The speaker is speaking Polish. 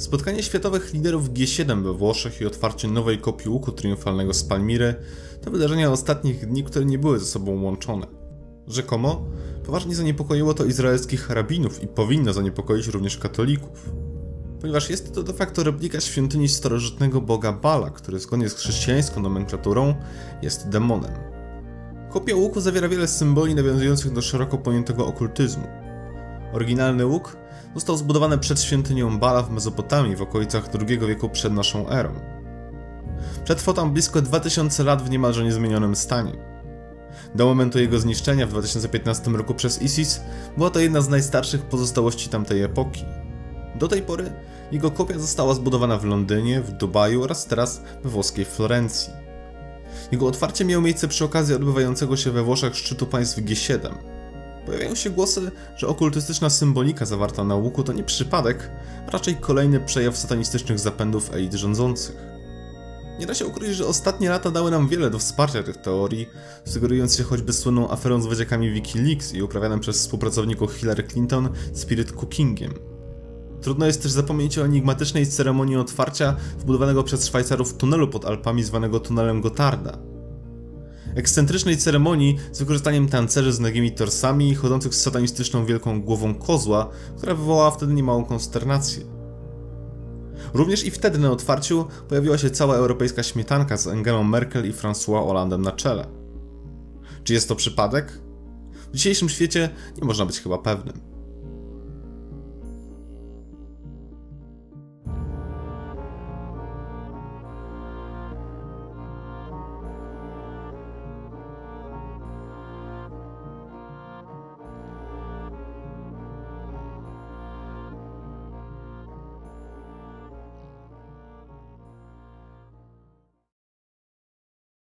Spotkanie światowych liderów G7 we Włoszech i otwarcie nowej kopii łuku triumfalnego z Palmiry to wydarzenia ostatnich dni, które nie były ze sobą łączone. Rzekomo, poważnie zaniepokoiło to izraelskich rabinów i powinno zaniepokoić również katolików. Ponieważ jest to de facto replika świątyni starożytnego boga Bala, który zgodnie z chrześcijańską nomenklaturą jest demonem. Kopia łuku zawiera wiele symboli nawiązujących do szeroko pojętego okultyzmu. Oryginalny łuk został zbudowany przed świątynią Bala w Mezopotamii w okolicach II wieku przed naszą erą. Przetrwał tam blisko 2000 lat w niemalże niezmienionym stanie. Do momentu jego zniszczenia w 2015 roku przez ISIS była to jedna z najstarszych pozostałości tamtej epoki. Do tej pory jego kopia została zbudowana w Londynie, w Dubaju oraz teraz we włoskiej Florencji. Jego otwarcie miało miejsce przy okazji odbywającego się we Włoszech szczytu państw G7. Pojawiają się głosy, że okultystyczna symbolika zawarta na łuku to nie przypadek, a raczej kolejny przejaw satanistycznych zapędów elit rządzących. Nie da się ukryć, że ostatnie lata dały nam wiele do wsparcia tych teorii, sugerując się choćby słynną aferą z wodziakami Wikileaks i uprawianym przez współpracowników Hillary Clinton spirit cookingiem. Trudno jest też zapomnieć o enigmatycznej ceremonii otwarcia wbudowanego przez Szwajcarów tunelu pod Alpami zwanego tunelem Gotarda. Ekscentrycznej ceremonii z wykorzystaniem tancerzy z nagimi torsami chodzących z satanistyczną wielką głową kozła, która wywołała wtedy niemałą konsternację. Również i wtedy na otwarciu pojawiła się cała europejska śmietanka z Angelą Merkel i François Hollandem na czele. Czy jest to przypadek? W dzisiejszym świecie nie można być chyba pewnym.